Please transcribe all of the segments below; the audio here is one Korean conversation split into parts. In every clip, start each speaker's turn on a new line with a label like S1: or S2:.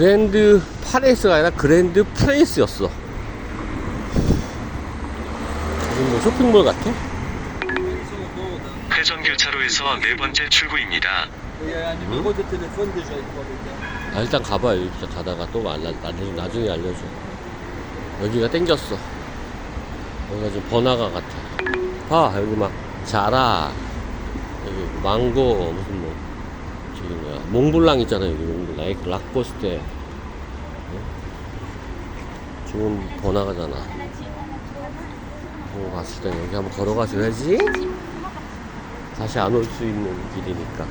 S1: 그랜드 파레스가 아니라 그랜드 프레이스였어. 무슨 뭐 쇼핑몰 같아?
S2: 회전길 차로에서 네 번째 출구입니다.
S1: 아, 일단 가봐. 여기 진짜 가다가 또 알려, 나중에, 나중에 알려줘. 여기가 땡겼어. 여기가 좀 번화가 같아. 봐, 여기 막, 자라. 여기 망고, 무슨 뭐. 몽블랑 있잖아, 여기 몽블랑. 락코스테. 응? 지금 번화가잖아. 보고 갔을 때 여기 한번 걸어가줘야지. 다시 안 올 수 있는 길이니까.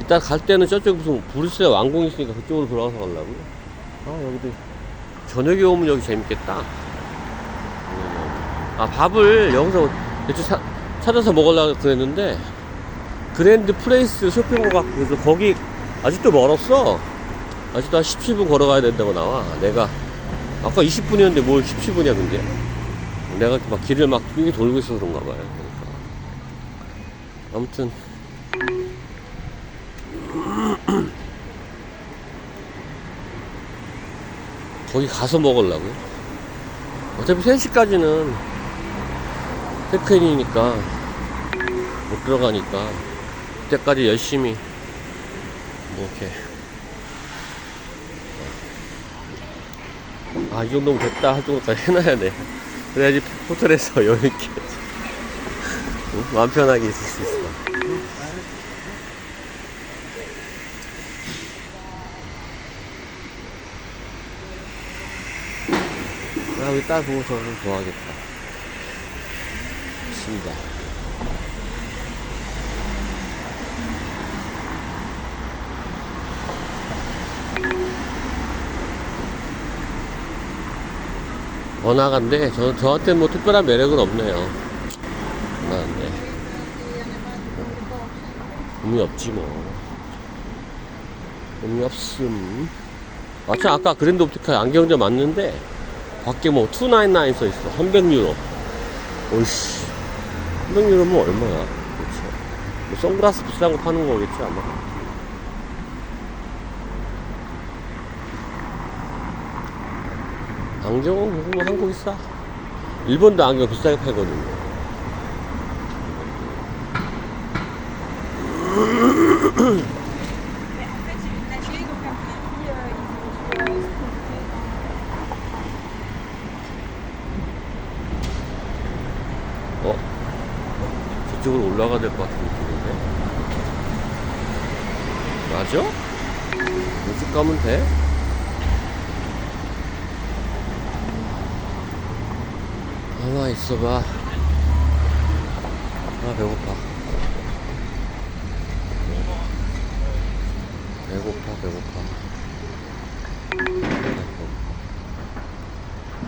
S1: 이따 갈 때는 저쪽 무슨 브루스의 왕궁 있으니까 그쪽으로 돌아가서 가려고. 아, 여기도 저녁에 오면 여기 재밌겠다. 음. 아, 밥을 여기서 대충 사- 찾아서 먹으려고 그랬는데, 그랜드 플레이스 쇼핑몰 같고, 그래서 거기 아직도 멀었어. 아직도 한 17분 걸어가야 된다고 나와. 내가, 아까 20분이었는데 뭘 17분이야, 근데. 내가 막 길을 막 돌고 있어서 그런가 봐요. 그러니까. 아무튼, 거기 가서 먹으려고요. 어차피 3시까지는 테크인이니까 못 들어가니까 그때까지 열심히 뭐 이렇게 아 이 정도면 됐다 할 정도까지 해놔야 돼 그래야지 호텔에서 여유있게 응? 마음 편하게 있을 수 있어 아, 여기 딱 보고 저거 좋아하겠다. 있습니다. 번화가인데, 저, 저한테 뭐 특별한 매력은 없네요. 번화가인데. 의미 없지 뭐. 의미 없음. 마침 아까 그랜드 옵티카 안경점 왔는데, 밖에 뭐, 299 써 있어. 300유로. 오이씨. 300유로면 얼마야? 그치. 뭐, 선글라스 비싼 거 파는 거겠지, 아마. 안경은 뭐, 한국이 싸. 일본도 안경 비싸게 팔거든요.
S3: Euh, euh,
S1: 어? 저쪽으로 올라가야 될 것 같은 느낌인데? 맞아? 이쪽 가면 돼? 가만 있어봐. 아, 배고파. 배고파, 배고파.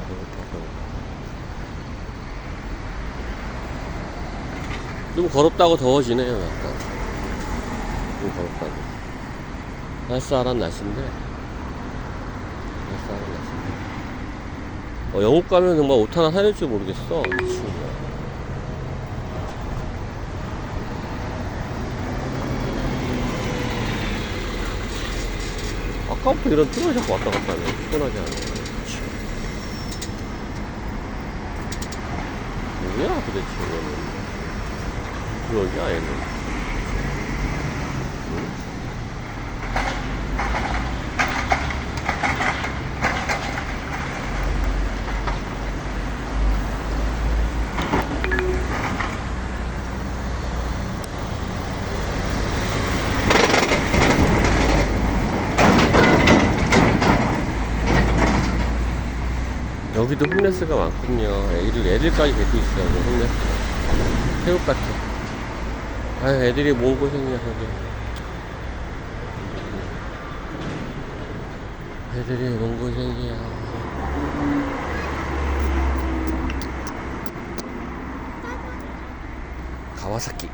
S1: 배고파, 배고파. 좀 걸었다고 더워지네요, 약간. 좀 걸었다고. 쌀쌀한 날씨인데. 쌀쌀한 날씨인데. 어, 영국 가면 정말 옷 하나 사야 될지 모르겠어. 아까부터 이런 트롤이 자꾸 왔다 갔다 하네. 피곤하지 않아. 참. 뭐야, 도대체, 이거는. 그러냐 얘는 여기도 홈레스가 많군요. 애들, 애들까지 데리고 있어요, 홈레스. 새우 같아. 아 애들이 뭔 고생이야 저게 애들이 뭔 고생이야 가와사키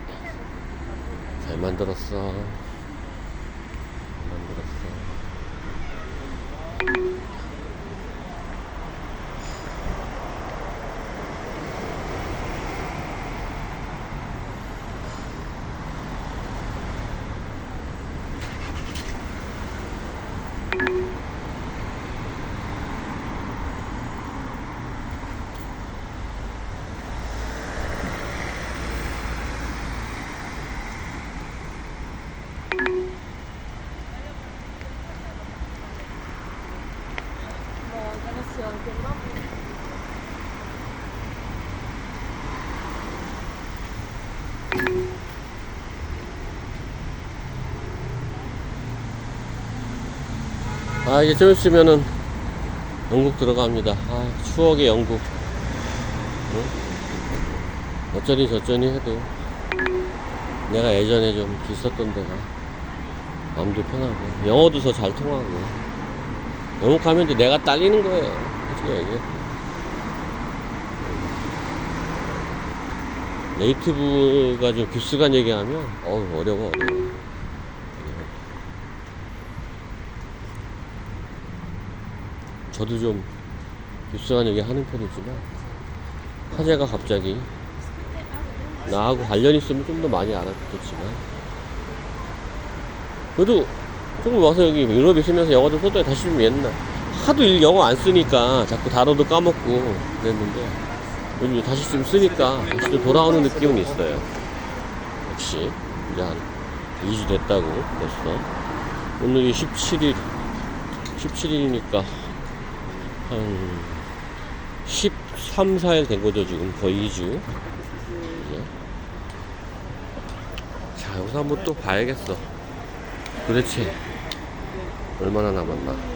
S1: 잘 만들었어 아 이제 좀 있으면은 영국 들어갑니다. 아 추억의 영국. 응? 어쩌니 저쩌니 해도 내가 예전에 좀 있었던 데가 마음도 편하고 영어도 더 잘 통하고. 영국 가면 이제 내가 딸리는 거예요. 솔직히 얘기해 네이티브가 좀 깁스간 얘기하면 어우 어려워 어려워. 저도 좀 깁스간 얘기 하는 편이지만 화제가 갑자기 나하고 관련 있으면 좀 더 많이 알아듣겠지만 그래도 조금 와서 여기 유럽에 있으면서 영어 좀 써도 다시 좀 옛날 하도 일 영어 안 쓰니까 자꾸 단어도 까먹고 그랬는데 요즘 다시 좀 쓰니까 다시 좀 돌아오는 느낌은 있어요. 역시 이제 한 2주 됐다고 벌써. 오늘이 17일 17일이니까 한 13, 4일 된 거죠 지금 거의 2주. 이제. 자 여기서 한번 또 봐야겠어. 도대체 얼마나 남았나